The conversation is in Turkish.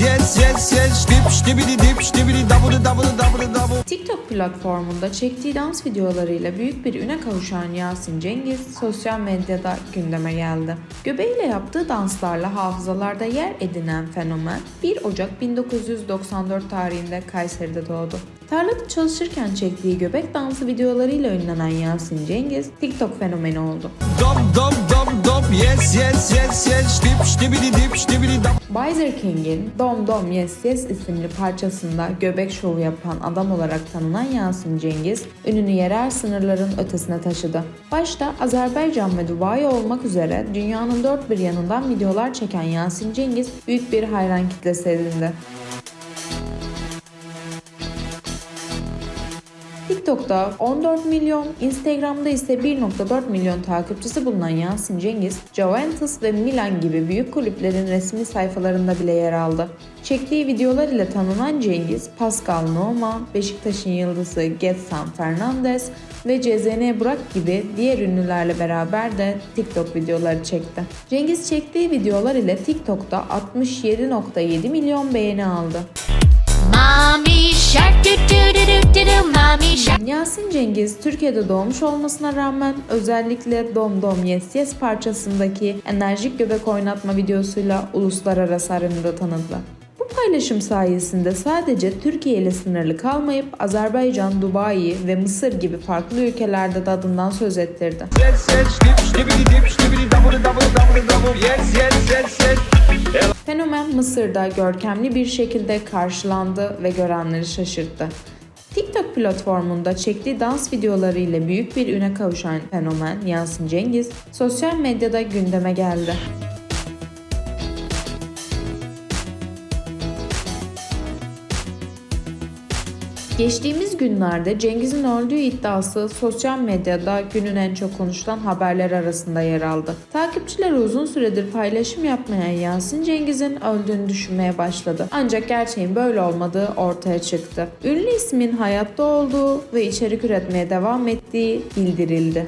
yes yes yes dip ştibidi dip ştibidi dabıdı dabıdı dabıdı dabı TikTok platformunda çektiği dans videolarıyla büyük bir üne kavuşan Yasin Cengiz sosyal medyada gündeme geldi. Göbeğiyle yaptığı danslarla hafızalarda yer edinen fenomen 1 Ocak 1994 tarihinde Kayseri'de doğdu. Tarlada çalışırken çektiği göbek dansı videolarıyla ünlenen Yasin Cengiz TikTok fenomeni oldu. Dop dop dop dop yes yes yes yes dip ştibidi dip ştibidi Bizer King'in Dom Dom Yes Yes isimli parçasında göbek şovu yapan adam olarak tanınan Yasin Cengiz, ününü yerel sınırların ötesine taşıdı. Başta Azerbaycan ve Dubai olmak üzere dünyanın dört bir yanından videolar çeken Yasin Cengiz büyük bir hayran kitlesi edindi. TikTok'ta 14 milyon, Instagram'da ise 1.4 milyon takipçisi bulunan Yasin Cengiz, Juventus ve Milan gibi büyük kulüplerin resmi sayfalarında bile yer aldı. Çektiği videolar ile tanınan Cengiz, Pascal Noma, Beşiktaş'ın yıldızı Getson Fernandes ve CZN Burak gibi diğer ünlülerle beraber de TikTok videoları çekti. Cengiz çektiği videolar ile TikTok'ta 67.7 milyon beğeni aldı. Mommy shark doo doo doo doo doo doo. Mommy shark. Yasin Cengiz Türkiye'de doğmuş olmasına rağmen özellikle Dom Dom Yes Yes parçasındaki enerjik göbek oynatma videosuyla uluslararası arenada tanındı. Bu paylaşım sayesinde sadece Türkiye ile sınırlı kalmayıp Azerbaycan, Dubai ve Mısır gibi farklı ülkelerde de adından söz ettirdi. yes yes dip dip yes yes yes yes Fenomen Mısır'da görkemli bir şekilde karşılandı ve görenleri şaşırttı. TikTok platformunda çektiği dans videoları ile büyük bir üne kavuşan fenomen Yasin Cengiz sosyal medyada gündeme geldi. Geçtiğimiz günlerde Cengiz'in öldüğü iddiası sosyal medyada günün en çok konuşulan haberler arasında yer aldı. Takipçileri uzun süredir paylaşım yapmayan Yasin Cengiz'in öldüğünü düşünmeye başladı. Ancak gerçeğin böyle olmadığı ortaya çıktı. Ünlü ismin hayatta olduğu ve içerik üretmeye devam ettiği bildirildi.